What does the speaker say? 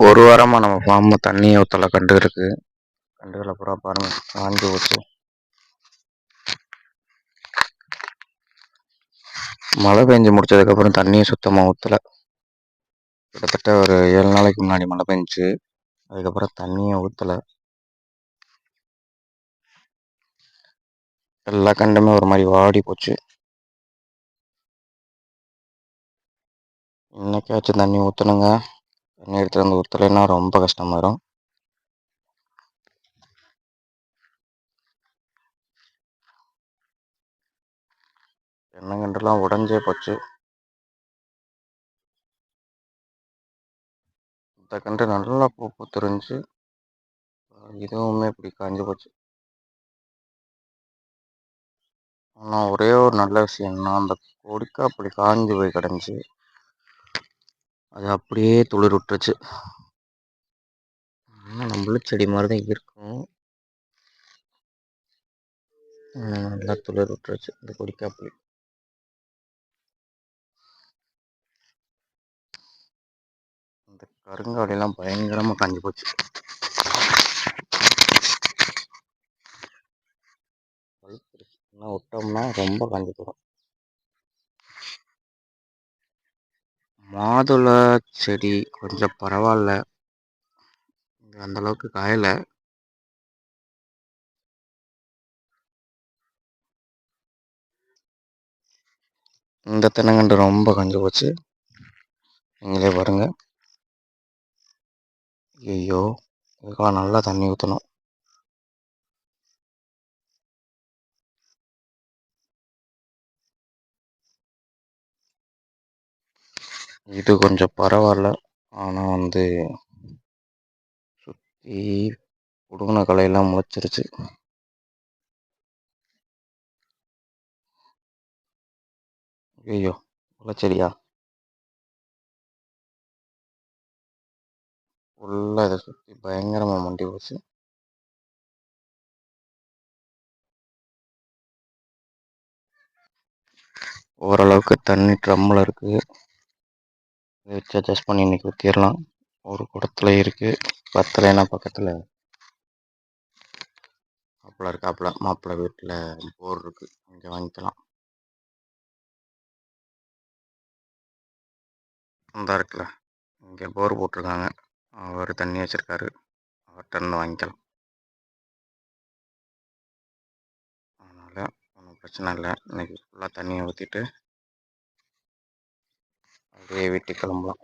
ஒரு வாரமா நம்ம ஃபார்ம்ல ஊற்றலை ஊற்றல கண்டுகளுக்கு கண்டுகளை பூரா பாருங்கள் காஞ்சு ஊற்றும் மழை பெஞ்சு முடிச்சதுக்கப்புறம் தண்ணியை சுத்தமாக ஊற்றல கிட்டத்தட்ட ஒரு ஏழு நாளைக்கு முன்னாடி மழை பெஞ்சிச்சு அதுக்கப்புறம் தண்ணியை ஊற்றல எல்லா கண்டுமே ஒரு மாதிரி வாடி போச்சு. இன்னைக்காச்சும் தண்ணி ஊற்றணுங்க தண்ணி எடுத்துகிட்டு வந்து ஊற்றலைன்னா ரொம்ப கஷ்டமாயிரும் தென்னங்கன்றுலாம் உடஞ்சே போச்சு. இந்த கன்று நல்லா பூ பூத்துருந்துச்சு இதுவுமே இப்படி காஞ்சு போச்சு. ஆனால் ஒரே ஒரு நல்ல விஷயம் என்னன்னா அந்த கொடிக்கா அப்படி காஞ்சு போய் கிடந்துச்சு. அது அப்படியே துளிர் விட்டுருச்சு. ஆனால் நம்மளும் செடி மாதிரி தான் இருக்கும். நல்லா துளிர் விட்டுருச்சு இந்த கொடிக்காப்புளி இந்த கருங்காடிலாம் பயங்கரமாக காஞ்சி போச்சு. பழுப்பு விட்டோம்னா ரொம்ப காஞ்சி போடும் மாதுளை செடி கொஞ்சம் பரவாயில்ல அந்த அளவுக்கு காயலை. இந்த தென்னங்கன்று ரொம்ப கஞ்சி போச்சு. நீங்களே பாருங்கள் ஐயோ இதுக்கெல்லாம் நல்லா தண்ணி ஊற்றணும் இது கொஞ்சம் பரவாயில்ல ஆனால் வந்து சுற்றி புடுங்கின கலையெல்லாம் முளைச்சிருச்சு. ஐயோ முளைச்செடியா? ஃபுல்லாக இதை சுற்றி பயங்கரமாக மண்டி போச்சு. ஓரளவுக்கு தண்ணி ட்ரம்மில் இருக்குது இதை வச்சு அட்ஜஸ்ட் பண்ணி இன்றைக்கி ஊற்றிடலாம் ஒரு குடத்துல இருக்குது பத்தலைன்னா பக்கத்தில் மாப்பிள்ளை இருக்காப்புல. மாப்பிள்ளை வீட்டில் போர் இருக்குது இங்கே வாங்கிக்கலாம். இந்த இருக்குல்ல. இங்கே போர் போட்டிருக்காங்க. அவர் தண்ணி வச்சுருக்காரு. அவர்கிட்ட இருந்து வாங்கிக்கலாம். அதனால் ஒன்றும் பிரச்சனை இல்லை. இன்றைக்கி ஃபுல்லாக தண்ணியை ஊற்றிட்டு அப்படியே வீட்டுக்கு கிளம்பலாம்.